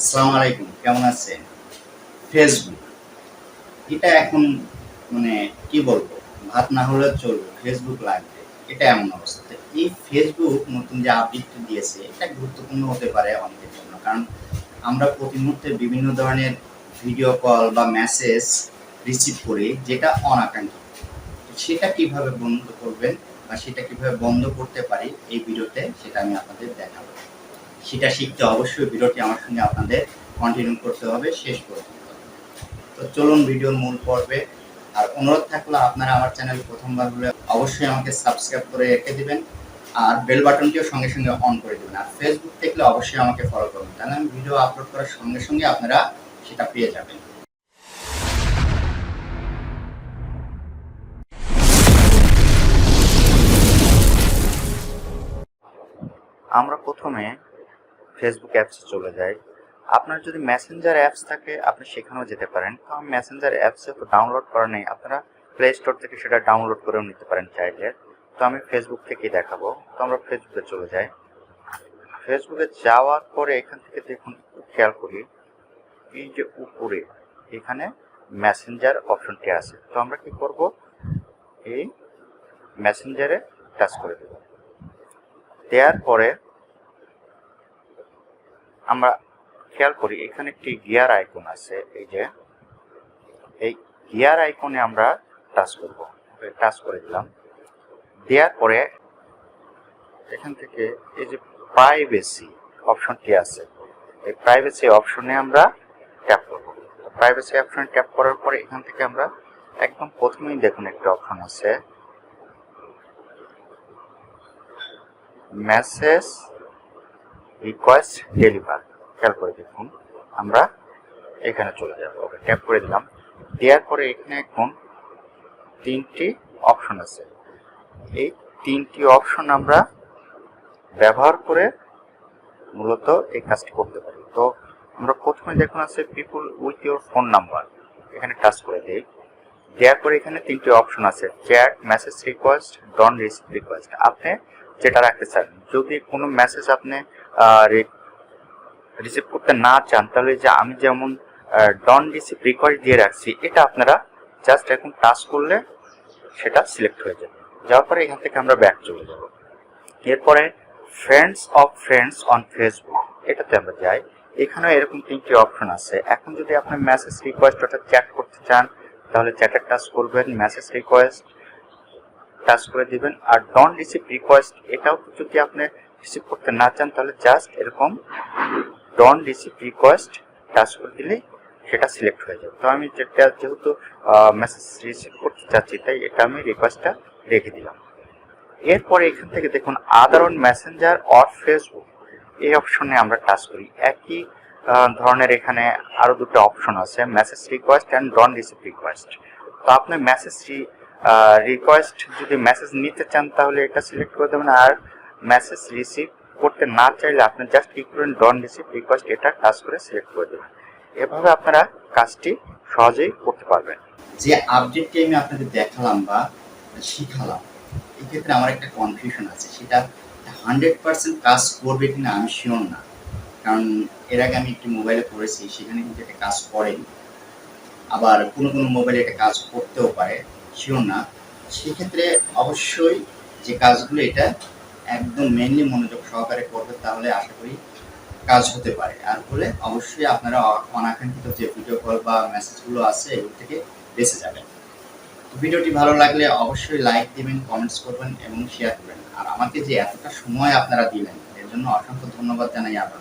আসসালামু আলাইকুম, কেমন আছেন? ফেসবুক এটা এখন মানে কি বলব? ভাত না হলে চলবে ফেসবুক লাগবে, এটা এমন অবস্থা। এই ফেসবুক নতুন যে আপডেট দিয়েছে, এটা গুরুত্বপূর্ণ হতে পারে অনেকের জন্য। কারণ আমরা প্রতি মুহূর্তে বিভিন্ন ধরনের ভিডিও কল বা মেসেজ রিসিভ করি, যেটা অনাকাঙ্ক্ষিত। সেটা কীভাবে বন্ধ করবেন বা সেটা কীভাবে বন্ধ করতে পারি, এই ভিডিওতে সেটা আমি আপনাদের দেখাবো। সেটা শিখতে অবশ্যই ভিডিওটি আমার সঙ্গে আপনাদের কন্টিনিউ করতে হবে, শেষ পর্যন্ত তো চলুন ভিডিওর মূল পর্বে। আর অনুরোধ থাকলে আপনারা আমার চ্যানেল প্রথমবার হলে অবশ্যই আমাকে সাবস্ক্রাইব করে রেখে দিবেন আর বেল বাটনটিও সঙ্গে সঙ্গে অন করে দিবেন। আর ফেসবুক দেখলে অবশ্যই আমাকে ফলো করবেন। তাহলে আমি ভিডিও আপলোড করার সঙ্গে সঙ্গে আপনারা সেটা পেয়ে যাবেন। আমরা প্রথমে ফেসবুক অ্যাপসে চলে যাই আপনার যদি মেসেঞ্জার অ্যাপস থাকে, আপনি সেখানেও যেতে পারেন। কারণ মেসেঞ্জার অ্যাপসে তো ডাউনলোড করা নেই। আপনারা প্লে স্টোর থেকে সেটা ডাউনলোড করেও নিতে পারেন চাইলে। তো আমি ফেসবুক থেকেই দেখাবো। তো আমরা ফেসবুকে চলে যাই। ফেসবুকে যাওয়ার পরে এখান থেকে দেখুন খেয়াল করি। এই যে উপরে, এখানে মেসেঞ্জার অপশনটি আছে। তো আমরা কি করব? এই মেসেঞ্জারে টাচ করে দেব। দেওয়ার পরে আমরা খেয়াল করি, এখানে একটি গিয়ার আইকন আছে, এই যে, এই গিয়ার আইকনে আমরা টাচ করব টাচ করে দিলাম। দেওয়ার পরে এখান থেকে এই যে প্রাইভেসি অপশনটি আছে, এই প্রাইভেসি অপশনে আমরা ট্যাপ করব। প্রাইভেসি অপশনে ট্যাপ করার পরে এখান থেকে আমরা একদম প্রথমেই দেখুন একটা অপশন আছে। মেসেজ রিকোয়েস্ট ডেলিভার খেয়াল করে দেখুন, আমরা এখানে চলে যাব। ওকে ট্যাপ করে দিলাম। দেওয়ার পরে এখানে এখন তিনটি অপশন আছে। এই তিনটি অপশন আমরা ব্যবহার করে মূলত এই কাজটি করতে পারি। তো আমরা প্রথমে দেখুন আছে people with your phone number এখানে টাচ করে দিই। দেওয়ার পরে এখানে তিনটি অপশন আছে। Chat message request don't receive request আপনি যেটা রাখতে চান, যদি কোনো মেসেজ আপনি রিসিভ করতে না চান, তাহলে যে আমি যেমন ডন রিসিভ রিকোয়েস্ট দিয়ে রাখছি, এটা আপনারা জাস্ট এখন টাচ করলে সেটা সিলেক্ট হয়ে যাবে। যাওয়ার পরে এখান থেকে আমরা ব্যাক চলে যাব। এরপরে friends of friends on Facebook এটাতে আমরা যাই। এখানেও এরকম তিনটি অপশন আছে। এখন যদি আপনি মেসেজ রিকোয়েস্ট অর্থাৎ চ্যাট করতে চান, তাহলে চ্যাটের টাচ করবেন মেসেজ রিকোয়েস্ট টাচ করে দিবেন। আর ডন রিসিভ রিকোয়েস্ট এটাও যদি আপনি রিসিভ করতে না চান, তাহলে জাস্ট এরকম ডন রিসিভ রিকোয়েস্ট টাচ করে দিলে সেটা সিলেক্ট হয়ে যাবে। তো আমি যেটা যেহেতু মেসেজ রিসিভ করতে চাচ্ছি, তাই এটা আমি রিকোয়েস্টটা রেখে দিলাম। এরপরে এখান থেকে দেখুন other on Messenger or Facebook এই অপশনে আমরা টাচ করি। একই ধরনের এখানে আরও দুটো অপশন আছে message request and don't receive request তো আপনি মেসেজ রিকোয়েস্ট যদি মেসেজ নিতে চান, তাহলে এটা সিলেক্ট করে দেবেন। আর মেসেজ রিসিভ করতে না চাইলে আপনি জাস্ট কি করবেন ডন রিসিভ রিকোয়েস্ট এটা কাজ করে সিলেক্ট করে দেবেন। এভাবে আপনারা কাজটি সহজেই করতে পারবেন। যে আপডেটটি আমি আপনাদের দেখালাম বা শিখালাম, এক্ষেত্রে আমার একটা কনফিউশন আছে। সেটা হান্ড্রেড পার্সেন্ট কাজ করবে কিনা আমি শিওর না। কারণ এর আগে আমি একটি মোবাইলে পড়েছি, সেখানে কিন্তু এটা কাজ করেনি। আবার কোনো কোনো মোবাইলে এটা কাজ করতেও পারে শিওর না। সেক্ষেত্রে অবশ্যই যে কাজগুলো এটা একদম মেনলি মনোযোগ সহকারে করবে তাহলে আশা করি কাজ হতে পারে। আর হলে অবশ্যই আপনারা অনাকাঙ্ক্ষিত যে ভিডিও কল বা মেসেজগুলো আছে এগুলো থেকে বেঁচে যাবেন। ভিডিওটি ভালো লাগলে অবশ্যই লাইক দিবেন কমেন্টস করবেন এবং শেয়ার করবেন। আর আমাকে যে এতটা সময় আপনারা দিলেন, এর জন্য অসংখ্য ধন্যবাদ জানাই আবার